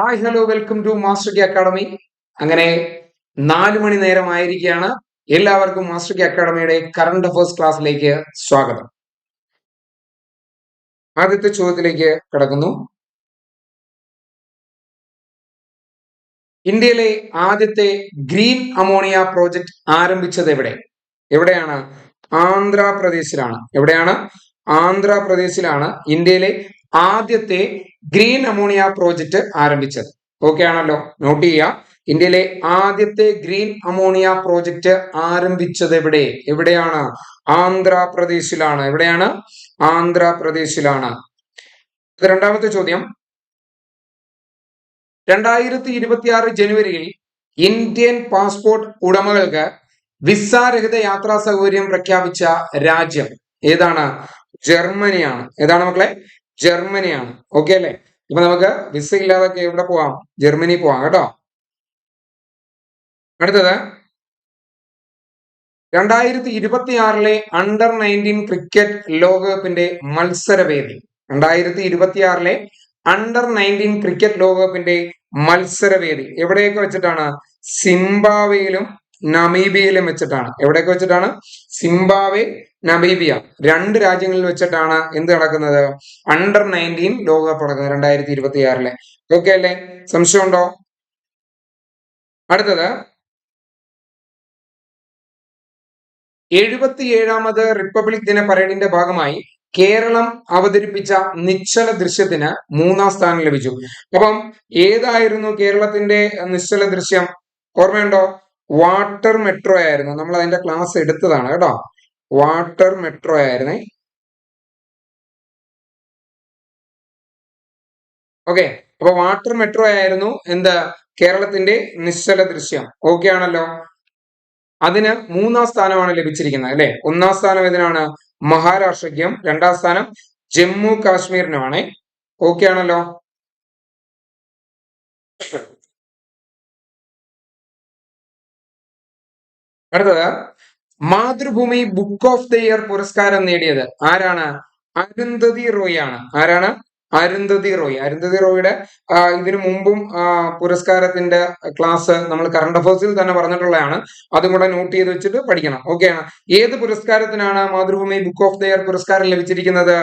Hi hello welcome to master Ki academy അങ്ങനെ നാലു മണി നേരമായിരിക്കുകയാണ്. എല്ലാവർക്കും മാസ്റ്റർ കി അക്കാഡമിയുടെ കറണ്ട് അഫേഴ്സ് ക്ലാസ്സിലേക്ക് സ്വാഗതം. ആദ്യത്തെ ചോദ്യത്തിലേക്ക് കിടക്കുന്നു. ഇന്ത്യയിലെ ആദ്യത്തെ ഗ്രീൻ അമോണിയ പ്രോജക്റ്റ് ആരംഭിച്ചത് എവിടെ? എവിടെയാണ്? ആന്ധ്രാപ്രദേശിലാണ്. എവിടെയാണ്? ആന്ധ്രാപ്രദേശിലാണ്. ഇന്ത്യയിലെ ആദ്യത്തെ ഗ്രീൻ അമോണിയ പ്രോജക്റ്റ് ആരംഭിച്ചത്. ഓക്കെ ആണല്ലോ. നോട്ട് ചെയ്യുക. ഇന്ത്യയിലെ ആദ്യത്തെ ഗ്രീൻ അമോണിയ പ്രോജക്റ്റ് ആരംഭിച്ചത് എവിടെ? എവിടെയാണ്? ആന്ധ്രാപ്രദേശിലാണ്. എവിടെയാണ്? ആന്ധ്രാപ്രദേശിലാണ്. രണ്ടാമത്തെ ചോദ്യം. രണ്ടായിരത്തി ഇരുപത്തിയാറ് ജനുവരിയിൽ ഇന്ത്യൻ പാസ്പോർട്ട് ഉടമകൾക്ക് വിസാരഹിത യാത്രാ സൗകര്യം പ്രഖ്യാപിച്ച രാജ്യം ഏതാണ്? ജർമ്മനിയാണ്. ഏതാണ് മക്കളെ? ജർമ്മനിയാണ്. ഓക്കെ അല്ലേ? ഇപ്പൊ നമുക്ക് വിസ ഇല്ലാതൊക്കെ എവിടെ പോവാം? ജർമ്മനി പോവാം കേട്ടോ. അടുത്തത്. രണ്ടായിരത്തി ഇരുപത്തി ആറിലെ അണ്ടർ നയന്റീൻ ക്രിക്കറ്റ് ലോകകപ്പിന്റെ മത്സരവേദി. രണ്ടായിരത്തി ഇരുപത്തി ആറിലെ അണ്ടർ നയന്റീൻ ക്രിക്കറ്റ് ലോകകപ്പിന്റെ മത്സരവേദി. എവിടെയൊക്കെ വെച്ചിട്ടാണ്? സിംബാവയിലും നമീബിയയിലും വെച്ചിട്ടാണ്. എവിടെയൊക്കെ വെച്ചിട്ടാണ്? Zimbabwe Namibia. രണ്ട് രാജ്യങ്ങളിൽ വെച്ചിട്ടാണ് എന്ത് നടക്കുന്നത്? അണ്ടർ നയന്റീൻ ലോകകപ്പ് നടക്കുന്നത് രണ്ടായിരത്തി ഇരുപത്തി ആറിലെ ഓക്കെ അല്ലേ? സംശയമുണ്ടോ? അടുത്തത്. എഴുപത്തിയേഴാമത് റിപ്പബ്ലിക് ദിന പരേഡിന്റെ ഭാഗമായി കേരളം അവതരിപ്പിച്ച നിശ്ചല ദൃശ്യത്തിന് മൂന്നാം സ്ഥാനം ലഭിച്ചു. അപ്പം ഏതായിരുന്നു കേരളത്തിന്റെ നിശ്ചല ദൃശ്യം? ഓർമ്മയുണ്ടോ? വാട്ടർ മെട്രോ ആയിരുന്നു. നമ്മൾ അതിന്റെ ക്ലാസ് എടുത്തതാണ് കേട്ടോ. വാട്ടർ മെട്രോ ആയിരുന്നു. ഓക്കെ. അപ്പൊ വാട്ടർ മെട്രോ ആയിരുന്നു എന്താ കേരളത്തിന്റെ നിശ്ചല ദൃശ്യം. ഓക്കെ ആണല്ലോ. അതിന് മൂന്നാം സ്ഥാനമാണ് ലഭിച്ചിരിക്കുന്നത് അല്ലെ? ഒന്നാം സ്ഥാനം ഇതിനാണ് മഹാരാഷ്ട്രയ്ക്കും. രണ്ടാം സ്ഥാനം ജമ്മു കാശ്മീരിനുമാണ്. ഓക്കെ ആണല്ലോ. അടുത്തത് Mathrubhumi book of the year പുരസ്കാരം നേടിയത് ആരാണ്? അരുന്ധതി റോയ് ആണ്. ആരാണ്? അരുന്ധതി റോയ്. അരുന്ധതി റോയുടെ ഇതിനു മുമ്പും പുരസ്കാരത്തിന്റെ ക്ലാസ് നമ്മൾ കറണ്ട് അഫേഴ്സിൽ തന്നെ പറഞ്ഞിട്ടുള്ളതാണ്. അതും കൂടെ നോട്ട് ചെയ്ത് വെച്ചിട്ട് പഠിക്കണം. ഓക്കെ ആണ്. ഏത് പുരസ്കാരത്തിനാണ് Mathrubhumi book of the year പുരസ്കാരം ലഭിച്ചിരിക്കുന്നത്?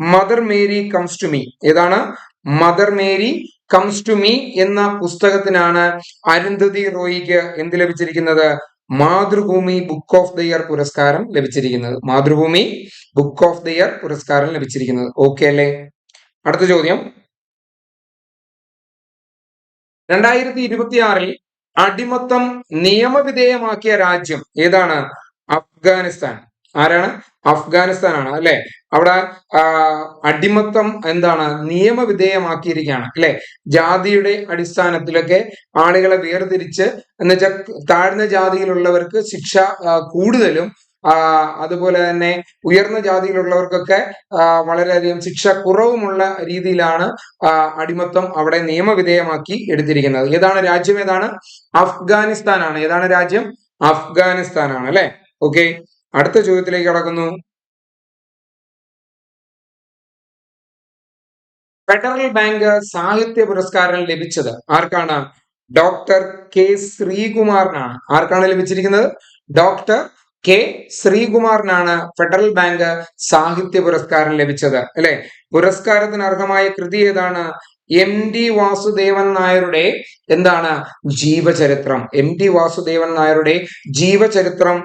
Mother Mary comes to me ഏതാണ്? Mother Mary comes to me എന്ന പുസ്തകത്തിനാണ് അരുന്ധതി റോയിക്ക് എന്ത് ലഭിച്ചിരിക്കുന്നത്? Mathrubhumi book of the year പുരസ്കാരം ലഭിച്ചിരിക്കുന്നത്. Mathrubhumi book of the year പുരസ്കാരം ലഭിച്ചിരിക്കുന്നത്. ഓക്കെ അല്ലേ? അടുത്ത ചോദ്യം. രണ്ടായിരത്തി ഇരുപത്തിയാറിൽ അടിമത്തം നിയമവിധേയമാക്കിയ രാജ്യം ഏതാണ്? അഫ്ഗാനിസ്ഥാൻ. ആരാണ്? അഫ്ഗാനിസ്ഥാനാണ് അല്ലെ? അവിടെ അടിമത്തം എന്താണ്? നിയമവിധേയമാക്കിയിരിക്കുകയാണ് അല്ലെ? ജാതിയുടെ അടിസ്ഥാനത്തിലൊക്കെ ആളുകളെ വേർതിരിച്ച് എന്നുവെച്ചാൽ താഴ്ന്ന ജാതിയിലുള്ളവർക്ക് ശിക്ഷ കൂടുതലും അതുപോലെ തന്നെ ഉയർന്ന ജാതിയിലുള്ളവർക്കൊക്കെ വളരെയധികം ശിക്ഷ കുറവുമുള്ള രീതിയിലാണ് അടിമത്തം അവിടെ നിയമവിധേയമാക്കി എടുത്തിരിക്കുന്നത്. ഏതാണ് രാജ്യം? ഏതാണ്? അഫ്ഗാനിസ്ഥാനാണ്. ഏതാണ് രാജ്യം? അഫ്ഗാനിസ്ഥാനാണ് അല്ലെ? ഓക്കെ. അടുത്ത ചോദ്യത്തിലേക്ക് കടക്കുന്നു. ഫെഡറൽ ബാങ്ക് സാഹിത്യ പുരസ്കാരം ലഭിച്ചത് ആർക്കാണ്? ഡോക്ടർ കെ ശ്രീകുമാറിനാണ്. ആർക്കാണ് ലഭിച്ചിരിക്കുന്നത്? ഡോക്ടർ കെ ശ്രീകുമാറിനാണ് ഫെഡറൽ ബാങ്ക് സാഹിത്യ പുരസ്കാരം ലഭിച്ചത്. അല്ലെ? പുരസ്കാരത്തിന് അർഹമായ കൃതി ഏതാണ്? എം ഡി വാസുദേവൻ നായരുടെ എന്താണ് ജീവചരിത്രം? എം ഡി വാസുദേവൻ നായരുടെ ജീവചരിത്രം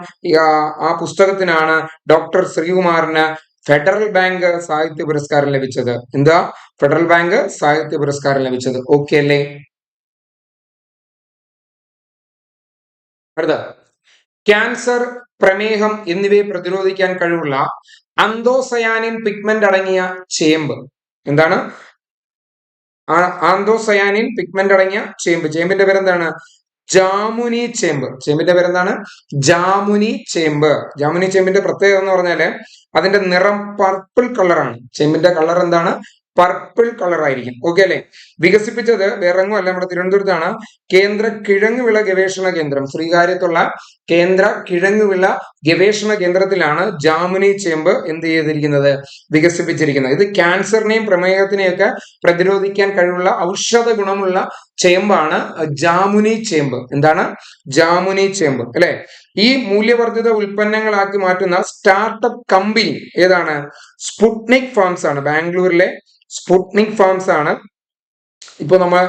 ആ പുസ്തകത്തിനാണ് ഡോക്ടർ ശ്രീകുമാറിന് ഫെഡറൽ ബാങ്ക് സാഹിത്യ പുരസ്കാരം ലഭിച്ചത്. എന്താ? ഫെഡറൽ ബാങ്ക് സാഹിത്യ പുരസ്കാരം ലഭിച്ചത്. ഓക്കെ അല്ലേ? അടുത്ത. ക്യാൻസർ പ്രമേഹം എന്നിവയെ പ്രതിരോധിക്കാൻ കഴിവുള്ള അന്തോസയാനിൻ പിഗ്മെന്റ് അടങ്ങിയ ചേമ്പ്. എന്താണ്? ആന്തോസയാനിൻ പിഗ്മെന്റ് അടങ്ങിയ ചേമ്പ്. ചേമ്പിന്റെ പേരെന്താണ്? ജാമുനി ചേമ്പ്. ചേമ്പിന്റെ പേരെന്താണ്? ജാമുനി ചേമ്പ്. ജാമുനി ചേമ്പിന്റെ പ്രത്യേകത എന്ന് പറഞ്ഞാൽ അതിന്റെ നിറം പർപ്പിൾ കളറാണ് ചേമ്പിന്റെ കളർ എന്താണ്? പർപ്പിൾ കളർ ആയിരിക്കും. ഓക്കെ അല്ലെ? വികസിപ്പിച്ചത് വേറെങ്ങും അല്ല നമ്മുടെ തിരുവനന്തപുരത്താണ്. കേന്ദ്ര കിഴങ്ങുവിള ഗവേഷണ കേന്ദ്രം. ശ്രീകാര്യത്തുള്ള കേന്ദ്ര കിഴങ്ങുവിള ഗവേഷണ കേന്ദ്രത്തിലാണ് ജാമുനി ചേമ്പ് എന്ത് ചെയ്തിരിക്കുന്നത്? വികസിപ്പിച്ചിരിക്കുന്നത്. ഇത് ക്യാൻസറിനെയും പ്രമേഹത്തിനെയൊക്കെ പ്രതിരോധിക്കാൻ കഴിവുള്ള ഔഷധ ഗുണമുള്ള ചേമ്പാണ് ജാമുനി ചേമ്പ്. എന്താണ്? ജാമുനി ചേമ്പ്. അല്ലെ? ഈ മൂല്യവർദ്ധിത ഉൽപ്പന്നങ്ങളാക്കി മാറ്റുന്ന സ്റ്റാർട്ടപ്പ് കമ്പനി ഏതാണ്? സ്പുട്നിക് ഫാംസ് ആണ് ബാംഗ്ലൂരിലെ സ്പുട്നിക് ഫാംസ് ആണ്. ഇപ്പൊ നമ്മൾ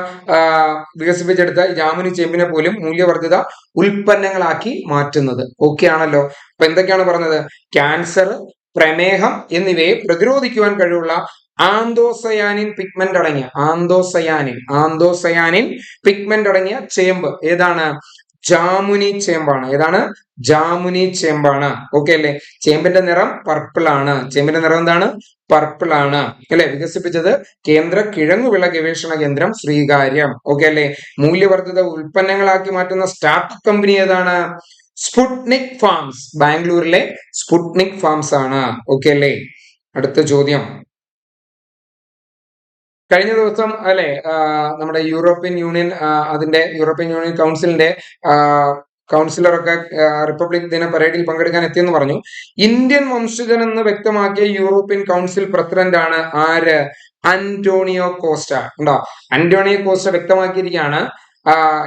വികസിപ്പിച്ചെടുത്ത ജാമുനി ചെമ്പിനെ പോലും മൂല്യവർദ്ധിത ഉൽപ്പന്നങ്ങളാക്കി മാറ്റുന്നത്. ഓക്കെ ആണല്ലോ. അപ്പൊ എന്തൊക്കെയാണ് പറഞ്ഞത്? ക്യാൻസർ പ്രമേഹം എന്നിവയെ പ്രതിരോധിക്കുവാൻ കഴിവുള്ള ആന്തോസയാനിൻ പിഗ്മെന്റ് അടങ്ങിയ ആന്തോസയാനിൻ ആന്തോസയാനിൻ പിഗ്മെന്റ് അടങ്ങിയ ചേമ്പ് ഏതാണ്? ജാമുനി ചേമ്പാണ്. ഏതാണ്? ജാമുനി ചേമ്പാണ്. ഓക്കെ അല്ലേ? ചേമ്പിന്റെ നിറം പർപ്പിൾ ആണ്. ചേമ്പിന്റെ നിറം എന്താണ്? പർപ്പിൾ ആണ്. അല്ലെ? വികസിപ്പിച്ചത് കേന്ദ്ര കിഴങ്ങുവിള ഗവേഷണ കേന്ദ്രം ശ്രീകാര്യം. ഓക്കെ അല്ലെ? മൂല്യവർദ്ധിത ഉൽപ്പന്നങ്ങളാക്കി മാറ്റുന്ന സ്റ്റാർട്ടപ്പ് കമ്പനി ഏതാണ്? Sputnik Farms. ബാംഗ്ലൂരിലെ സ്പുട്നിക് ഫാംസ് ആണ്. ഓക്കെ അല്ലേ? അടുത്ത ചോദ്യം. കഴിഞ്ഞ ദിവസം അല്ലെ നമ്മുടെ യൂറോപ്യൻ യൂണിയൻ അതിന്റെ യൂറോപ്യൻ യൂണിയൻ കൗൺസിലിന്റെ കൗൺസിലറൊക്കെ റിപ്പബ്ലിക് ദിന പരേഡിൽ പങ്കെടുക്കാൻ എത്തിയെന്ന് പറഞ്ഞു. ഇന്ത്യൻ വംശജൻ എന്ന് വ്യക്തമാക്കിയ യൂറോപ്യൻ കൗൺസിൽ പ്രസിഡന്റ് ആണ് ആര്? Antonio Costa. ഉണ്ടോ അന്റോണിയോ കോസ്റ്റ വ്യക്തമാക്കിയിരിക്കുകയാണ്.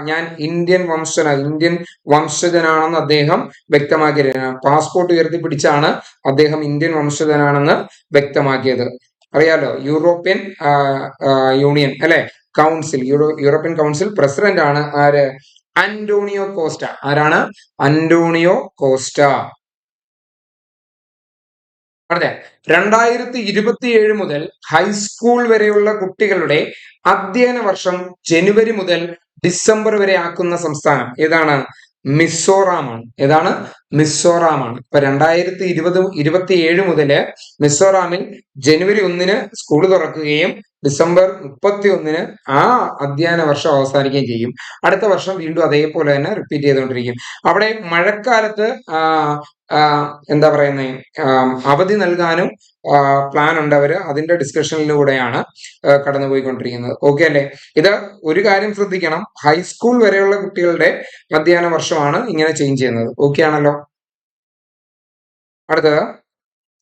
ഞാൻ ഇന്ത്യൻ വംശന ഇന്ത്യൻ വംശജനാണെന്ന് അദ്ദേഹം വ്യക്തമാക്കിയിരിക്കുന്നത് പാസ്പോർട്ട് ഉയർത്തിപ്പിടിച്ചാണ് അദ്ദേഹം ഇന്ത്യൻ വംശജനാണെന്ന് വ്യക്തമാക്കിയത്. അറിയാലോ യൂറോപ്യൻ യൂണിയൻ അല്ലെ? Council euro European council president ആണ് ആര്? അന്റോണിയോ കോസ്റ്റ ആരാണ്? അന്റോണിയോ കോസ്റ്റ അതെ രണ്ടായിരത്തി ഇരുപത്തിയേഴ് മുതൽ ഹൈസ്കൂൾ വരെയുള്ള കുട്ടികളുടെ അധ്യയന വർഷം ജനുവരി മുതൽ ഡിസംബർ വരെ ആക്കുന്ന സംസ്ഥാനം. ഏതാണ്? മിസോറാമാണ്. ഏതാണ്? മിസോറാമാണ്. ഇപ്പൊ രണ്ടായിരത്തി ഇരുപത് ഇരുപത്തി ഏഴ് മുതൽ മിസോറാമിൽ ജനുവരി ഒന്നിന് സ്കൂൾ തുറക്കുകയും ഡിസംബർ മുപ്പത്തി ഒന്നിന് ആ അധ്യയന വർഷം അവസാനിക്കുകയും ചെയ്യും. അടുത്ത വർഷം വീണ്ടും അതേപോലെ തന്നെ റിപ്പീറ്റ് ചെയ്തുകൊണ്ടിരിക്കും. അവിടെ മഴക്കാലത്ത് എന്താ പറയുന്നത് അവധി നൽകാനും പ്ലാൻ ഉണ്ട് അവർ അതിന്റെ ഡിസ്കഷനിലൂടെയാണ് കടന്നുപോയിക്കൊണ്ടിരിക്കുന്നത്. ഓക്കെ അല്ലേ? ഇത് ഒരു കാര്യം ശ്രദ്ധിക്കണം. ഹൈസ്കൂൾ വരെയുള്ള കുട്ടികളുടെ അധ്യയന വർഷമാണ് ഇങ്ങനെ ചേഞ്ച് ചെയ്യുന്നത്. ഓക്കെ ആണല്ലോ? അടുത്തത്.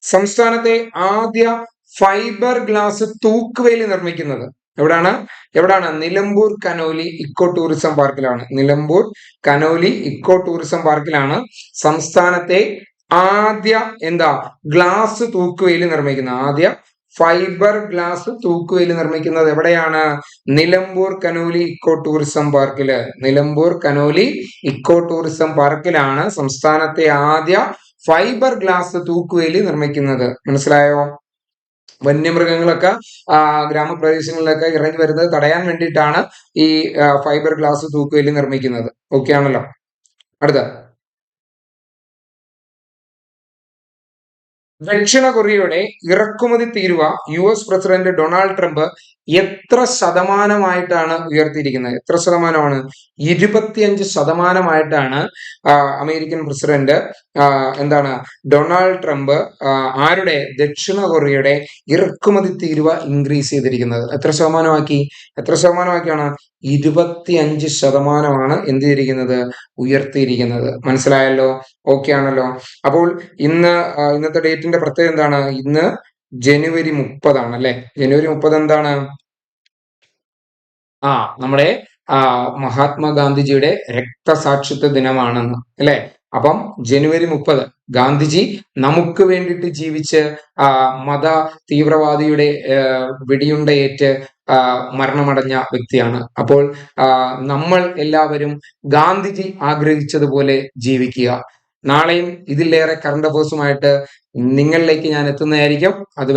സംസ്ഥാനത്തെ ആദ്യ ഫൈബർ ഗ്ലാസ് തൂക്കുവേലി നിർമ്മിക്കുന്നത് എവിടാണ്? എവിടാണ്? നിലമ്പൂർ കനോലി ഇക്കോ ടൂറിസം പാർക്കിലാണ് നിലമ്പൂർ കനോലി ഇക്കോ ടൂറിസം പാർക്കിലാണ് സംസ്ഥാനത്തെ ആദ്യ എന്താ? ഗ്ലാസ് തൂക്കുവേലി നിർമ്മിക്കുന്നത്. ആദ്യ ഫൈബർ ഗ്ലാസ് തൂക്കുവേലി നിർമ്മിക്കുന്നത് എവിടെയാണ്? നിലമ്പൂർ കനോലി ഇക്കോ ടൂറിസം പാർക്കിൽ നിലമ്പൂർ കനോലി ഇക്കോ ടൂറിസം പാർക്കിലാണ് സംസ്ഥാനത്തെ ആദ്യ ഫൈബർ ഗ്ലാസ് തൂക്കുവേലി നിർമ്മിക്കുന്നത്. മനസ്സിലായോ? വന്യമൃഗങ്ങളൊക്കെ ഗ്രാമപ്രദേശങ്ങളിലൊക്കെ ഇറങ്ങി വരുന്നത് തടയാൻ വേണ്ടിയിട്ടാണ് ഈ ഫൈബർ ഗ്ലാസ് തൂക്കുവേലി നിർമ്മിക്കുന്നത്. ഓക്കെ ആണല്ലോ അടുത്ത. ദക്ഷിണ കൊറിയയുടെ ഇറക്കുമതി തീരുവ U S president Donald Trump എത്ര ശതമാനമായിട്ടാണ് ഉയർത്തിയിരിക്കുന്നത്? എത്ര ശതമാനമാണ്? ഇരുപത്തിയഞ്ച് ശതമാനമായിട്ടാണ് അമേരിക്കൻ പ്രസിഡന്റ് എന്താണ് ഡൊണാൾഡ് ട്രംപ് ആരുടെ? ദക്ഷിണ കൊറിയയുടെ ഇറക്കുമതി തീരുവ ഇൻക്രീസ് ചെയ്തിരിക്കുന്നത്. എത്ര ശതമാനമാക്കി? എത്ര ശതമാനമാക്കിയാണ്? ഇരുപത്തിയഞ്ച് ശതമാനമാണ് എന്ത് ചെയ്തിരിക്കുന്നത് ഉയർത്തിയിരിക്കുന്നത്. മനസ്സിലായല്ലോ? ഓക്കെ ആണല്ലോ? അപ്പോൾ ഇന്ന് ഇന്നത്തെ ഡേറ്റിന്റെ പ്രത്യേകത എന്താണ്? ഇന്ന് ജനുവരി മുപ്പതാണ് അല്ലെ? ജനുവരി മുപ്പത് എന്താണ്? ആ നമ്മുടെ മഹാത്മാഗാന്ധിജിയുടെ രക്തസാക്ഷിത്വ ദിനമാണെന്ന് അല്ലെ? അപ്പം ജനുവരി മുപ്പത് ഗാന്ധിജി നമുക്ക് വേണ്ടിയിട്ട് ജീവിച്ച് മത തീവ്രവാദിയുടെ വെടിയുണ്ടയേറ്റ് മരണമടഞ്ഞ വ്യക്തിയാണ്. അപ്പോൾ നമ്മൾ എല്ലാവരും ഗാന്ധിജി ആഗ്രഹിച്ചതുപോലെ ജീവിക്കുക. നാളെയും ഇതിലേറെ കറണ്ട് അഫേഴ്സുമായിട്ട് നിങ്ങളിലേക്ക് ഞാൻ എത്തുന്നതായിരിക്കും. അതുവരെ